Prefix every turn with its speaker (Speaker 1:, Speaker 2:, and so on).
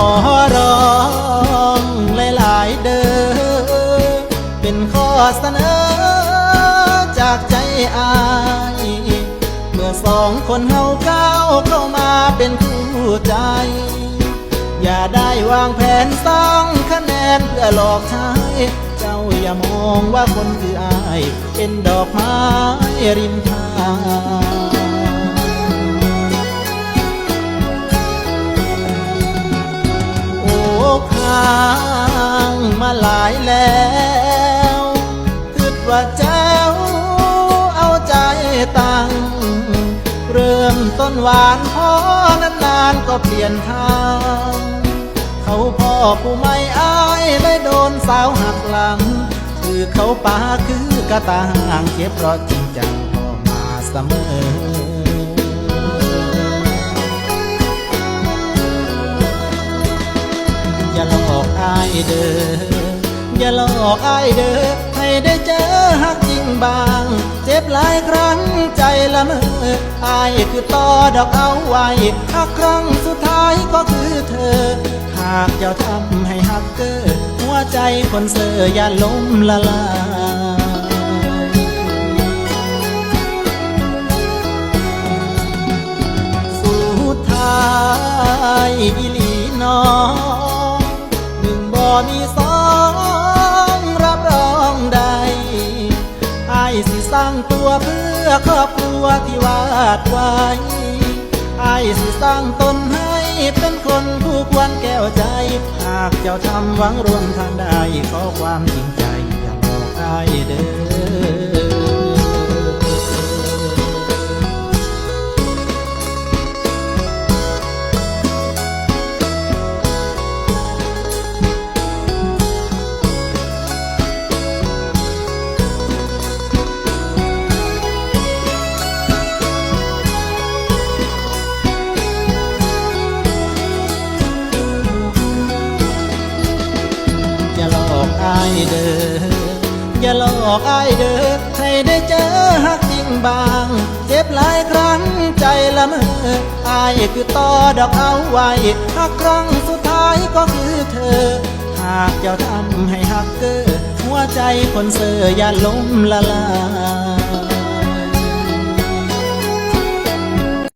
Speaker 1: อร้องหลายหลายเด้อเป็นข้อเสนอจากใจอาย เมื่อสองคนเฮาเก้าเข้ามาเป็นคู่ใจ อย่าได้วางแผนสร้างคะแนนเพื่อหลอกใช้เจ้าอย่ามองว่าคนคืออาย เป็นดอกไม้ริมทางางมาหลายแล้วคิดว่าเจ้าเอาใจตั้ง เริ่มต้นหวานพอนานๆก็เปลี่ยนทาง เขาพ่อผู้ไม่อายเลยโดนสาวหักหลัง คือเขาป่าคือกระต่างเก็บเพราะจริงจังพอมาเสมอ เด้ออย่าหลอกอายเด้อให้ได้เจอหักจริงบาง เจ็บหลายครั้งใจละเมออายคือต่อดอกเอาไว้หักครั้งสุดท้ายก็คือเธอ หากเจ้าทำให้หักเกอหัวใจคนเสืออย่าล้มละลายสุดท้ายอีหลีน้อง มีสองรับรองได้ไอ้สิสร้างตัวเพื่อครอบครัวที่วาดไว้ไอ้สิสร้างตนให้เป็นคนผู้ควรแก้วใจ หากเจ้าทำหวังรวมทางได้ขอความจริงใจอย่าบอกไอ้เด้อ เด้ออย่าหลอกอายเด้อให้ได้เจอหักจริงบาง เจ็บหลายครั้งใจละเมออายคือต่อดอกเอาไว้หักครั้งสุดท้ายก็คือเธอ หากเจ้าทำให้หักเกอหัวใจคนเสืออย่าล้มละลาย